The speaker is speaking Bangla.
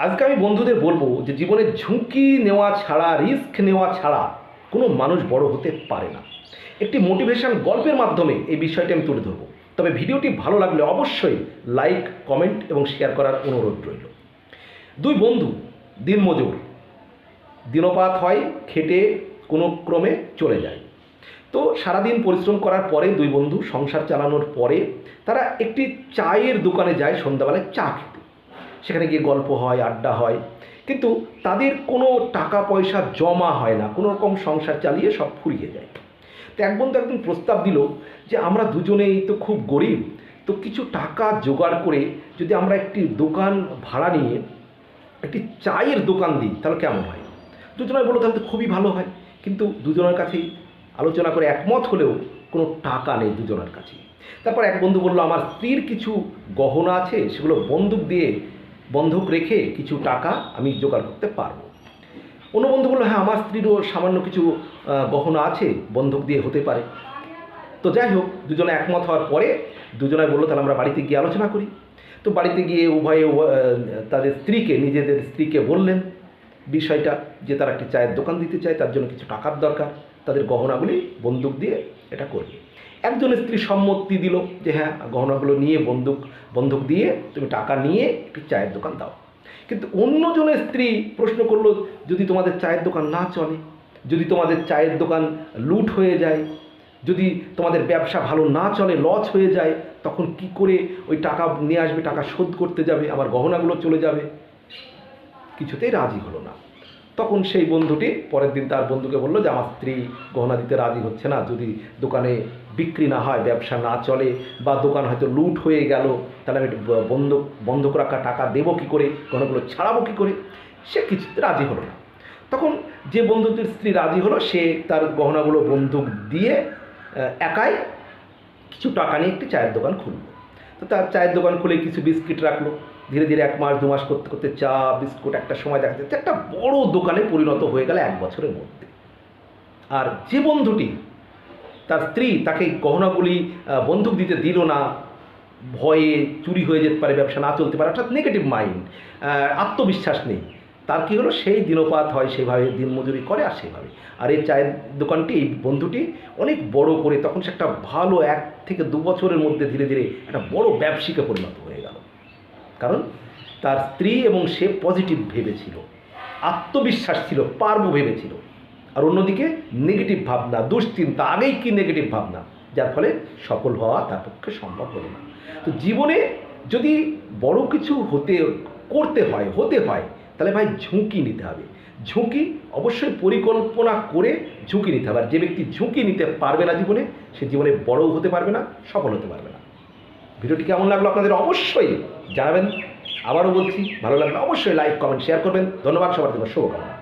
আজকে আমি বন্ধুদের বলব যে জীবনে ঝুঁকি নেওয়া ছাড়া, রিস্ক নেওয়া ছাড়া কোনো মানুষ বড় হতে পারে না। একটি মোটিভেশন গল্পের মাধ্যমে এই বিষয়টি আমি তুলে ধরবো। তবে ভিডিওটি ভালো লাগলে অবশ্যই লাইক, কমেন্ট এবং শেয়ার করার অনুরোধ রইল। দুই বন্ধু, দিনমজুর। দিনপাত হয়, খেটে কোনো ক্রমে চলে যায়। তো সারাদিন পরিশ্রম করার পরে দুই বন্ধু সংসার চালানোর পরে তারা একটি চায়ের দোকানে যায় সন্ধ্যাবেলায় চা খেতে। সেখানে গিয়ে গল্প হয়, আড্ডা হয়। কিন্তু তাদের কোনো টাকা পয়সা জমা হয় না, কোনো রকম সংসার চালিয়ে সব ফুরিয়ে যায়। তো এক বন্ধু একদিন প্রস্তাব দিল যে, আমরা দুজনেই তো খুব গরিব, তো কিছু টাকা জোগাড় করে যদি আমরা একটি দোকান ভাড়া নিয়ে একটি চায়ের দোকান দিই, তাহলে কেমন হয়? দুজনে বলল, তাহলে তো খুবই ভালো হয়। কিন্তু দুজনের কাছেই আলোচনা করে একমত হলেও কোনো টাকা নেই দুজনের কাছে তারপর এক বন্ধু বলল, আমার স্ত্রীর কিছু গহনা আছে, সেগুলো বন্দুক দিয়ে বন্ধক রেখে কিছু টাকা আমি জোগাড় করতে পারব। অন্য বন্ধু বলল হ্যাঁ আমার স্ত্রীরও সামান্য কিছু গহনা আছে, বন্ধক দিয়ে হতে পারে। তো যাই হোক, দুজনে একমত হওয়ার পরে দুজনে বলল, তাহলে আমরা বাড়িতে গিয়ে আলোচনা করি। তো বাড়িতে গিয়ে উভয়ে তাদের স্ত্রীকে, নিজেদের স্ত্রীকে বললেন বিষয়টা, যে তারা একটি চায়ের দোকান দিতে চায়, তার জন্য কিছু টাকার দরকার। তাদের গহনাগুলি বন্দুক দিয়ে এটা করবে। একজন স্ত্রী সম্মতি দিল যে হ্যাঁ গহনাগুলো নিয়ে বন্দুক বন্ধক দিয়ে তুমি টাকা নিয়ে একটি চায়ের দোকান দাও। কিন্তু অন্যজনের স্ত্রী প্রশ্ন করল, যদি তোমাদের চায়ের দোকান না চলে, যদি তোমাদের চায়ের দোকান লুট হয়ে যায়, যদি তোমাদের ব্যবসা ভালো না চলে, লস হয়ে যায়, তখন কি করে ওই টাকা নিয়ে আসবে, টাকা শোধ করতে যাবে, আমার গহনাগুলো চলে যাবে? কিছুতেই রাজি হলো না। তখন সেই বন্ধুটি পরের দিন তার বন্ধুকে বলল যে, আমার স্ত্রী গহনা দিতে রাজি হচ্ছে না। যদি দোকানে বিক্রি না হয়, ব্যবসা না চলে বা দোকান হয়তো লুট হয়ে গেল, তাহলে আমি ব- বন্ধক বন্ধক রাখা টাকা দেবো কী করে? গহনাগুলো ছাড়াবো কী করে? সে কিছুতে রাজি হলো না। তখন যে বন্ধুটির স্ত্রী রাজি হলো, সে তার গহনাগুলো বন্দুক দিয়ে একাই কিছু টাকা নিয়ে একটি চায়ের দোকান খুললো। তো তার চায়ের দোকান খুলে কিছু বিস্কিট রাখল। ধীরে ধীরে এক মাস, দু মাস করতে করতে চা, বিস্কুট একটা সময় দেখা যাচ্ছে। একটা বড় দোকানে পরিণত হয়ে গেল এক বছরের মধ্যে। আর যে বন্ধুটি, তার স্ত্রী তাকে গহনাগুলি বন্দুক দিতে দিল না। ভয়ে চুরি হয়ে যেতে পারে, ব্যবসা না চলতে পারে, অর্থাৎ নেগেটিভ মাইন্ড আত্মবিশ্বাস নেই। তার কী হলো? সেই দিনপাত হয় সেভাবে, দিনমজুরি করে আর সেভাবে। আর এই চায়ের দোকানটি, এই বন্ধুটি অনেক বড় করে তখন সে একটা ভালো এক থেকে দু বছরের মধ্যে ধীরে ধীরে একটা বড় ব্যবসায়িকে পরিণত হয়ে গেল। কারণ তার স্ত্রী এবং সে পজিটিভ ভেবেছিল, আত্মবিশ্বাস ছিল, পারব ভেবেছিল। আর অন্যদিকে নেগেটিভ ভাবনা, দুশ্চিন্তা, আগেই কি নেগেটিভ ভাবনা? যার ফলে সফল হওয়া তার পক্ষে সম্ভব হলো না। তো জীবনে যদি বড় কিছু হতে, করতে হয়, হতে হয় তাহলে ভাই ঝুঁকি নিতে হবে। ঝুঁকি অবশ্যই পরিকল্পনা করে ঝুঁকি নিতে হবে। আর যে ব্যক্তি ঝুঁকি নিতে পারবে না জীবনে, সে জীবনে বড়ও হতে পারবে না, সফল হতে পারবে না। ভিডিওটি কেমন লাগল আপনাদের অবশ্যই জানাবেন। আবারও বলছি, ভালো লাগলে অবশ্যই লাইক কমেন্ট শেয়ার করবেন। ধন্যবাদ, সবার জন্য শুভকামনা।